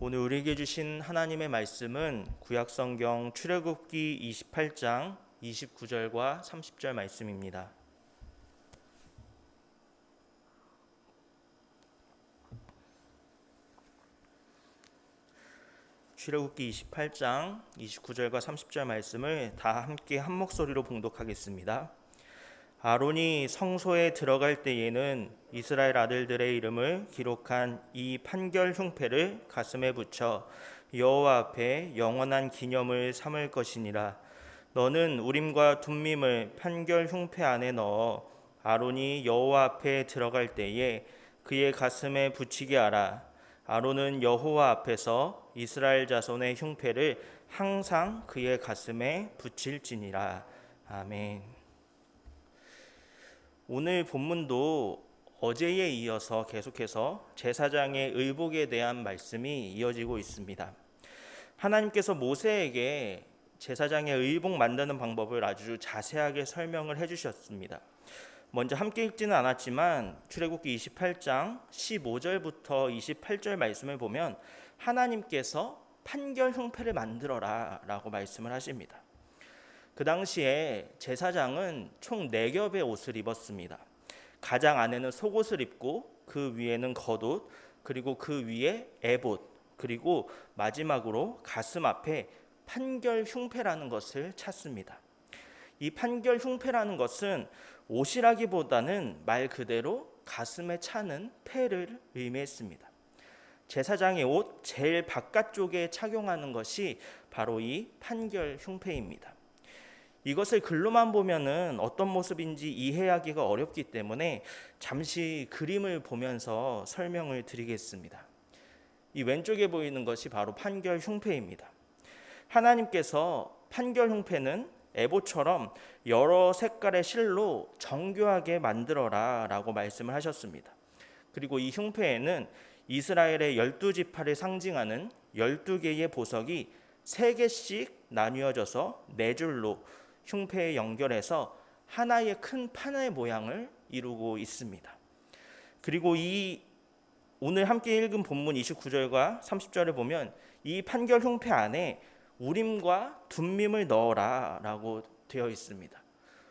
오늘 우리에게 주신 하나님의 말씀은 구약성경 출애굽기 28장 29절과 30절 말씀입니다. 출애굽기 28장 29절과 30절 말씀을 다 함께 한 목소리로 봉독하겠습니다. 아론이 성소에 들어갈 때에는 이스라엘 아들들의 이름을 기록한 이 판결 흉패를 가슴에 붙여 여호와 앞에 영원한 기념을 삼을 것이니라. 너는 우림과 둠밈을 판결 흉패 안에 넣어 아론이 여호와 앞에 들어갈 때에 그의 가슴에 붙이게 하라. 아론은 여호와 앞에서 이스라엘 자손의 흉패를 항상 그의 가슴에 붙일지니라. 아멘. 오늘 본문도 어제에 이어서 계속해서 제사장의 의복에 대한 말씀이 이어지고 있습니다. 하나님께서 모세에게 제사장의 의복 만드는 방법을 아주 자세하게 설명을 해주셨습니다. 먼저 함께 읽지는 않았지만 출애굽기 28장 15절부터 28절 말씀을 보면 하나님께서 판결 형패를 만들어라라고 말씀을 하십니다. 그 당시에 제사장은 총 4겹의 옷을 입었습니다. 가장 안에는 속옷을 입고 그 위에는 겉옷 그리고 그 위에 에봇 그리고 마지막으로 가슴 앞에 판결 흉패라는 것을 찾습니다. 이 판결 흉패라는 것은 옷이라기보다는 말 그대로 가슴에 차는 패를 의미했습니다. 제사장의 옷 제일 바깥쪽에 착용하는 것이 바로 이 판결 흉패입니다. 이것을 글로만 보면은 어떤 모습인지 이해하기가 어렵기 때문에 잠시 그림을 보면서 설명을 드리겠습니다. 이 왼쪽에 보이는 것이 바로 판결 흉패입니다. 하나님께서 판결 흉패는 에보처럼 여러 색깔의 실로 정교하게 만들어라 라고 말씀을 하셨습니다. 그리고 이 흉패에는 이스라엘의 열두 지파를 상징하는 열두 개의 보석이 세 개씩 나뉘어져서 네 줄로 흉패에 연결해서 하나의 큰 판의 모양을 이루고 있습니다. 그리고 이 오늘 함께 읽은 본문 29절과 30절을 보면 이 판결 흉패 안에 우림과 둠밈을 넣어라라고 되어 있습니다.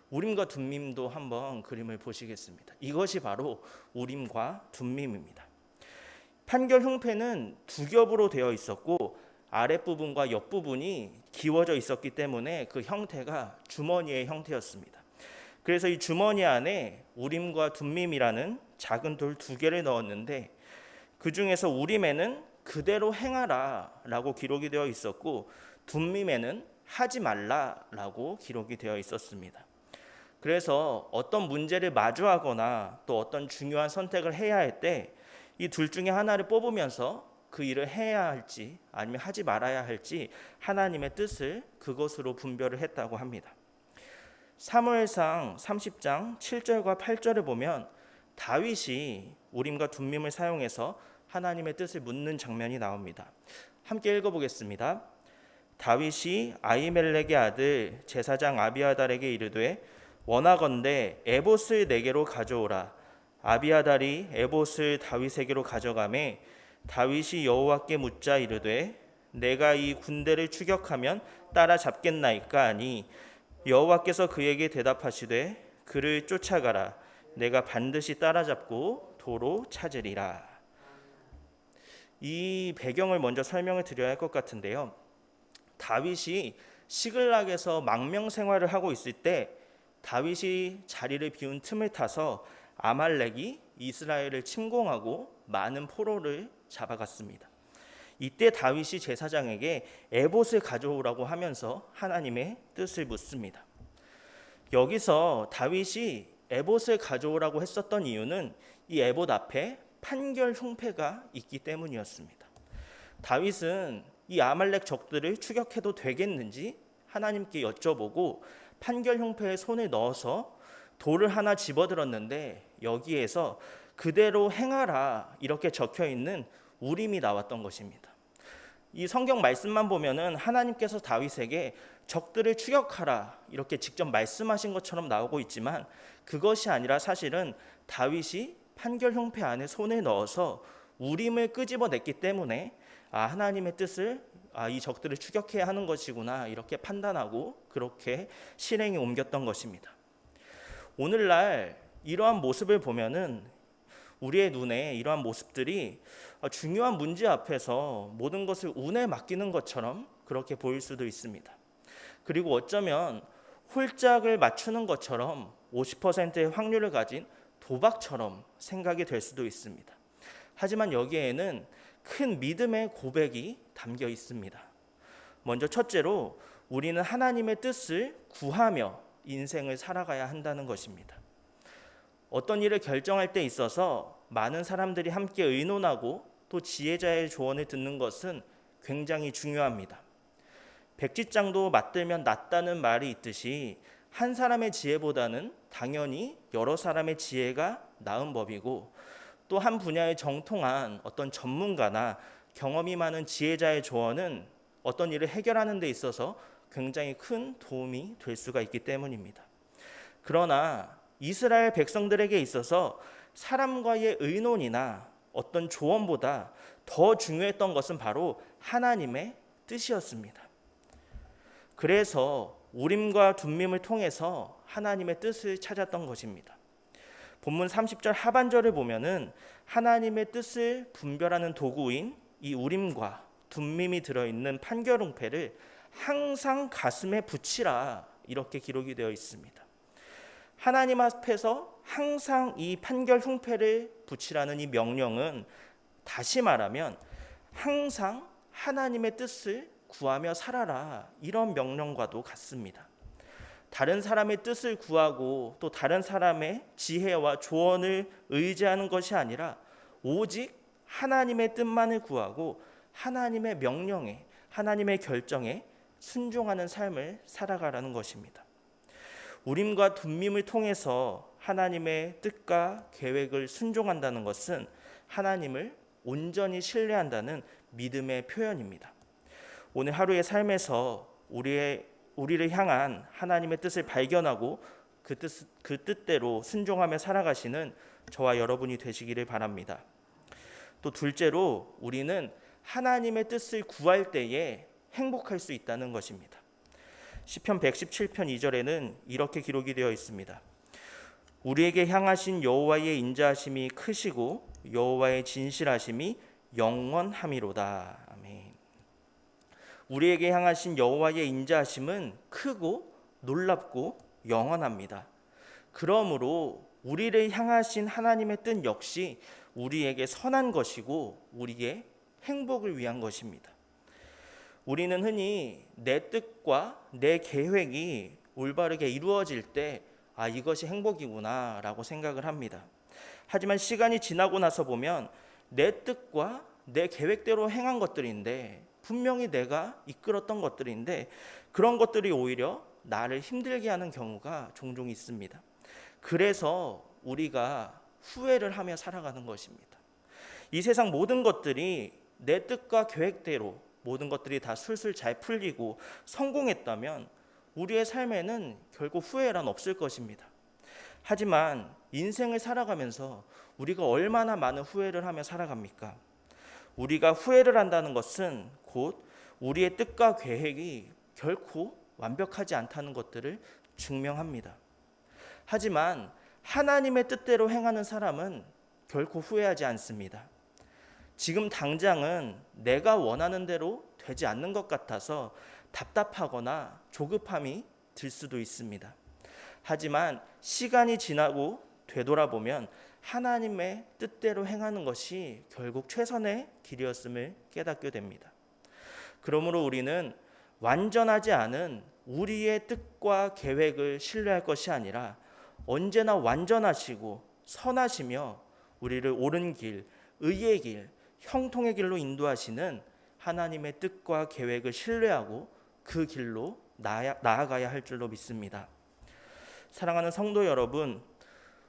우림과 둠밈도 한번 그림을 보시겠습니다. 이것이 바로 우림과 둠밈입니다. 판결 흉패는 두 겹으로 되어 있었고 아랫부분과 옆부분이 기워져 있었기 때문에 그 형태가 주머니의 형태였습니다. 그래서 이 주머니 안에 우림과 둠밈이라는 작은 돌 두 개를 넣었는데 그 중에서 우림에는 그대로 행하라라고 기록이 되어 있었고 둠밈에는 하지 말라라고 기록이 되어 있었습니다. 그래서 어떤 문제를 마주하거나 또 어떤 중요한 선택을 해야 할 때 이 둘 중에 하나를 뽑으면서 그 일을 해야 할지 아니면 하지 말아야 할지 하나님의 뜻을 그것으로 분별을 했다고 합니다. 사무엘상 30장 7절과 8절을 보면 다윗이 우림과 둠밈을 사용해서 하나님의 뜻을 묻는 장면이 나옵니다. 함께 읽어 보겠습니다. 다윗이 아이멜렉의 아들 제사장 아비아달에게 이르되 원하건대 에봇을 내게로 가져오라. 아비아달이 에봇을 다윗에게로 가져가매 다윗이 여호와께 묻자 이르되 내가 이 군대를 추격하면 따라잡겠나이까 하니 여호와께서 그에게 대답하시되 그를 쫓아가라 내가 반드시 따라잡고 도로 찾으리라. 이 배경을 먼저 설명을 드려야 할 것 같은데요. 다윗이 시글락에서 망명 생활을 하고 있을 때 다윗이 자리를 비운 틈을 타서 아말렉이 이스라엘을 침공하고 많은 포로를 잡아갔습니다. 이때 다윗이 제사장에게 에봇을 가져오라고 하면서 하나님의 뜻을 묻습니다. 여기서 다윗이 에봇을 가져오라고 했었던 이유는 이 에봇 앞에 판결 흉패가 있기 때문이었습니다. 다윗은 이 아말렉 적들을 추격해도 되겠는지 하나님께 여쭤보고 판결 흉패에 손을 넣어서 돌을 하나 집어들었는데 여기에서 그대로 행하라 이렇게 적혀 있는 우림이 나왔던 것입니다. 이 성경 말씀만 보면은 하나님께서 다윗에게 적들을 추격하라 이렇게 직접 말씀하신 것처럼 나오고 있지만 그것이 아니라 사실은 다윗이 판결 형패 안에 손을 넣어서 우림을 끄집어냈기 때문에 아 하나님의 뜻을 아, 이 적들을 추격해야 하는 것이구나 이렇게 판단하고 그렇게 실행에 옮겼던 것입니다. 오늘날 이러한 모습을 보면은 우리의 눈에 이러한 모습들이 아, 중요한 문제 앞에서 모든 것을 운에 맡기는 것처럼 그렇게 보일 수도 있습니다. 그리고 어쩌면 홀짝을 맞추는 것처럼 50%의 확률을 가진 도박처럼 생각이 될 수도 있습니다. 하지만 여기에는 큰 믿음의 고백이 담겨 있습니다. 먼저 첫째로 우리는 하나님의 뜻을 구하며 인생을 살아가야 한다는 것입니다. 어떤 일을 결정할 때 있어서 많은 사람들이 함께 의논하고 또 지혜자의 조언을 듣는 것은 굉장히 중요합니다. 백지장도 맞들면 낫다는 말이 있듯이 한 사람의 지혜보다는 당연히 여러 사람의 지혜가 나은 법이고 또 한 분야에 정통한 어떤 전문가나 경험이 많은 지혜자의 조언은 어떤 일을 해결하는 데 있어서 굉장히 큰 도움이 될 수가 있기 때문입니다. 그러나 이스라엘 백성들에게 있어서 사람과의 의논이나 어떤 조언보다 더 중요했던 것은 바로 하나님의 뜻이었습니다. 그래서 우림과 둠밈을 통해서 하나님의 뜻을 찾았던 것입니다. 본문 30절 하반절을 보면은 하나님의 뜻을 분별하는 도구인 이 우림과 둠밈이 들어있는 판결웅패를 항상 가슴에 붙이라 이렇게 기록이 되어 있습니다. 하나님 앞에서 항상 이 판결 흉패를 붙이라는 이 명령은 다시 말하면 항상 하나님의 뜻을 구하며 살아라 이런 명령과도 같습니다. 다른 사람의 뜻을 구하고 또 다른 사람의 지혜와 조언을 의지하는 것이 아니라 오직 하나님의 뜻만을 구하고 하나님의 명령에 하나님의 결정에 순종하는 삶을 살아가라는 것입니다. 우림과 둠밈을 통해서 하나님의 뜻과 계획을 순종한다는 것은 하나님을 온전히 신뢰한다는 믿음의 표현입니다. 오늘 하루의 삶에서 우리의 우리를 향한 하나님의 뜻을 발견하고 그, 뜻, 그 뜻대로 순종하며 살아가시는 저와 여러분이 되시기를 바랍니다. 또 둘째로 우리는 하나님의 뜻을 구할 때에 행복할 수 있다는 것입니다. 시편 117편 2절에는 이렇게 기록이 되어 있습니다. 우리에게 향하신 여호와의 인자하심이 크시고 여호와의 진실하심이 영원함이로다. 아멘. 우리에게 향하신 여호와의 인자하심은 크고 놀랍고 영원합니다. 그러므로 우리를 향하신 하나님의 뜻 역시 우리에게 선한 것이고 우리의 행복을 위한 것입니다. 우리는 흔히 내 뜻과 내 계획이 올바르게 이루어질 때 아, 이것이 행복이구나 라고 생각을 합니다. 하지만 시간이 지나고 나서 보면 내 뜻과 내 계획대로 행한 것들인데 분명히 내가 이끌었던 것들인데 그런 것들이 오히려 나를 힘들게 하는 경우가 종종 있습니다. 그래서 우리가 후회를 하며 살아가는 것입니다. 이 세상 모든 것들이 내 뜻과 계획대로 모든 것들이 다 술술 잘 풀리고 성공했다면 우리의 삶에는 결국 후회란 없을 것입니다. 하지만 인생을 살아가면서 우리가 얼마나 많은 후회를 하며 살아갑니까? 우리가 후회를 한다는 것은 곧 우리의 뜻과 계획이 결코 완벽하지 않다는 것들을 증명합니다. 하지만 하나님의 뜻대로 행하는 사람은 결코 후회하지 않습니다. 지금 당장은 내가 원하는 대로 되지 않는 것 같아서 답답하거나 조급함이 들 수도 있습니다. 하지만 시간이 지나고 되돌아보면 하나님의 뜻대로 행하는 것이 결국 최선의 길이었음을 깨닫게 됩니다. 그러므로 우리는 완전하지 않은 우리의 뜻과 계획을 신뢰할 것이 아니라 언제나 완전하시고 선하시며 우리를 옳은 길, 의의 길, 형통의 길로 인도하시는 하나님의 뜻과 계획을 신뢰하고 그 길로 나아가야 할 줄로 믿습니다. 사랑하는 성도 여러분,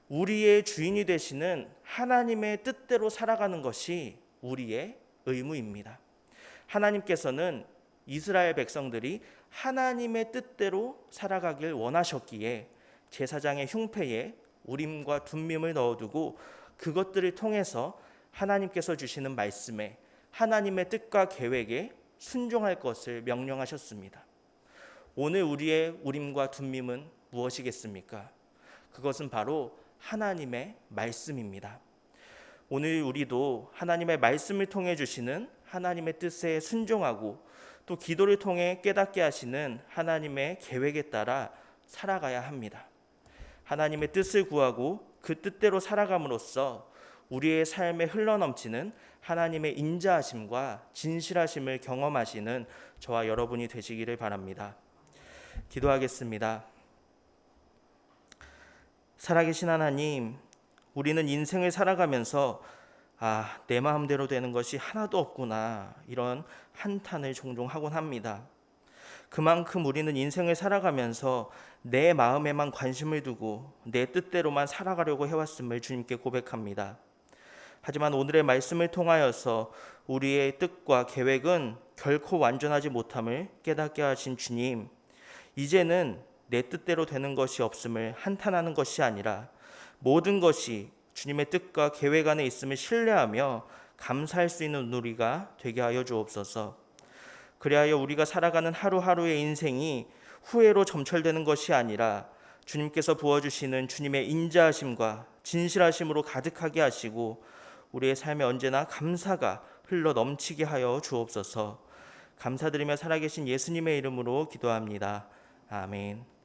우리의 주인이 되시는 하나님의 뜻대로 살아가는 것이 우리의 의무입니다. 하나님께서는 이스라엘 백성들이 하나님의 뜻대로 살아가길 원하셨기에 제사장의 흉패에 우림과 둠밈을 넣어두고 그것들을 통해서 하나님께서 주시는 말씀에 하나님의 뜻과 계획에 순종할 것을 명령하셨습니다. 오늘 우리의 우림과 둠밈은 무엇이겠습니까? 그것은 바로 하나님의 말씀입니다. 오늘 우리도 하나님의 말씀을 통해 주시는 하나님의 뜻에 순종하고 또 기도를 통해 깨닫게 하시는 하나님의 계획에 따라 살아가야 합니다. 하나님의 뜻을 구하고 그 뜻대로 살아감으로써 우리의 삶에 흘러넘치는 하나님의 인자하심과 진실하심을 경험하시는 저와 여러분이 되시기를 바랍니다. 기도하겠습니다. 살아계신 하나님, 우리는 인생을 살아가면서 아, 내 마음대로 되는 것이 하나도 없구나. 이런 한탄을 종종 하곤 합니다. 그만큼 우리는 인생을 살아가면서 내 마음에만 관심을 두고 내 뜻대로만 살아가려고 해왔음을 주님께 고백합니다. 하지만 오늘의 말씀을 통하여서 우리의 뜻과 계획은 결코 완전하지 못함을 깨닫게 하신 주님, 이제는 내 뜻대로 되는 것이 없음을 한탄하는 것이 아니라 모든 것이 주님의 뜻과 계획 안에 있음을 신뢰하며 감사할 수 있는 우리가 되게 하여 주옵소서. 그리하여 우리가 살아가는 하루하루의 인생이 후회로 점철되는 것이 아니라 주님께서 부어주시는 주님의 인자하심과 진실하심으로 가득하게 하시고 우리의 삶에 언제나 감사가 흘러 넘치게 하여 주옵소서. 감사드리며 살아계신 예수님의 이름으로 기도합니다. 아멘.